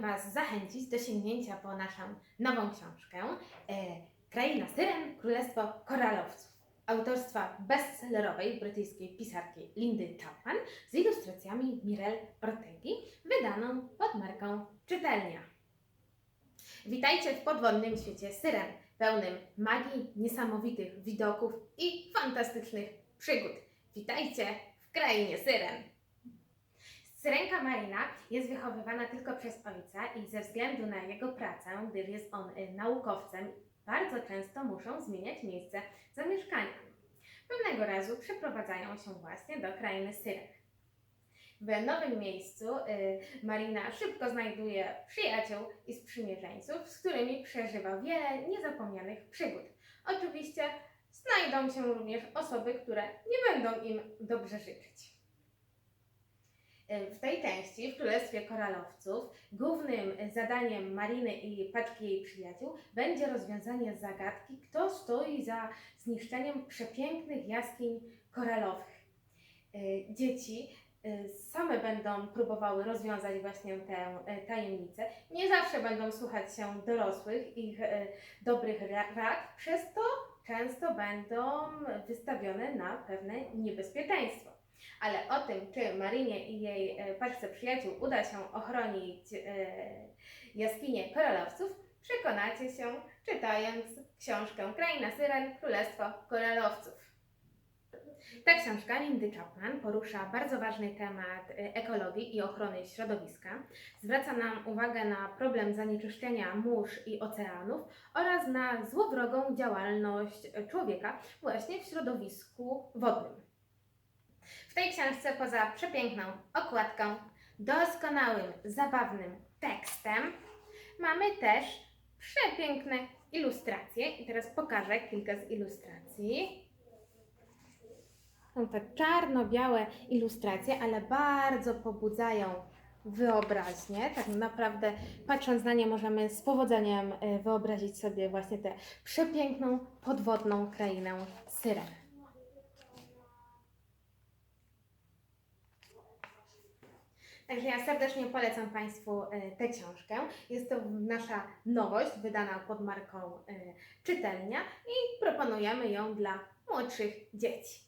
Was zachęcić do sięgnięcia po naszą nową książkę e, Kraina Syren, Królestwo Koralowców autorstwa bestsellerowej brytyjskiej pisarki Lindy Chapman z ilustracjami Mirel Ortegi, wydaną pod marką Czytelnia. Witajcie w podwodnym świecie syren, pełnym magii, niesamowitych widoków i fantastycznych przygód. Witajcie w krainie syren. Syrenka Marina jest wychowywana tylko przez ojca i ze względu na jego pracę, gdyż jest on y, naukowcem, bardzo często muszą zmieniać miejsce zamieszkania. Pewnego razu przeprowadzają się właśnie do krainy syren. W nowym miejscu y, Marina szybko znajduje przyjaciół i sprzymierzeńców, z którymi przeżywa wiele niezapomnianych przygód. Oczywiście znajdą się również osoby, które nie będą im dobrze życzyć. Y, W tej części, w Królestwie Koralowców, głównym zadaniem Mariny i paczki jej przyjaciół będzie rozwiązanie zagadki, kto stoi za zniszczeniem przepięknych jaskiń koralowych. Y, Dzieci y, same będą próbowały rozwiązać właśnie tę tajemnicę. Nie zawsze będą słuchać się dorosłych, ich dobrych ra- rad, przez to często będą wystawione na pewne niebezpieczeństwo. Ale o tym, czy Marinie i jej e, paczce przyjaciół uda się ochronić e, jaskinie koralowców, przekonacie się czytając książkę Kraina Syren, Królestwo Koralowców. Ta książka Lindy Chapman porusza bardzo ważny temat e, ekologii i ochrony środowiska. Zwraca nam uwagę na problem zanieczyszczenia mórz i oceanów oraz na złowrogą działalność człowieka właśnie w środowisku wodnym. W tej książce poza przepiękną okładką, doskonałym, zabawnym tekstem, mamy też przepiękne ilustracje. I teraz pokażę kilka z ilustracji. Są to czarno-białe ilustracje, ale bardzo pobudzają wyobraźnię. Tak naprawdę, patrząc na nie, możemy z powodzeniem e, wyobrazić sobie właśnie tę przepiękną podwodną krainę Syren. Także ja serdecznie polecam Państwu e, tę książkę. Jest to nasza nowość, wydana pod marką e, Czytelnia i proponujemy ją dla młodszych dzieci.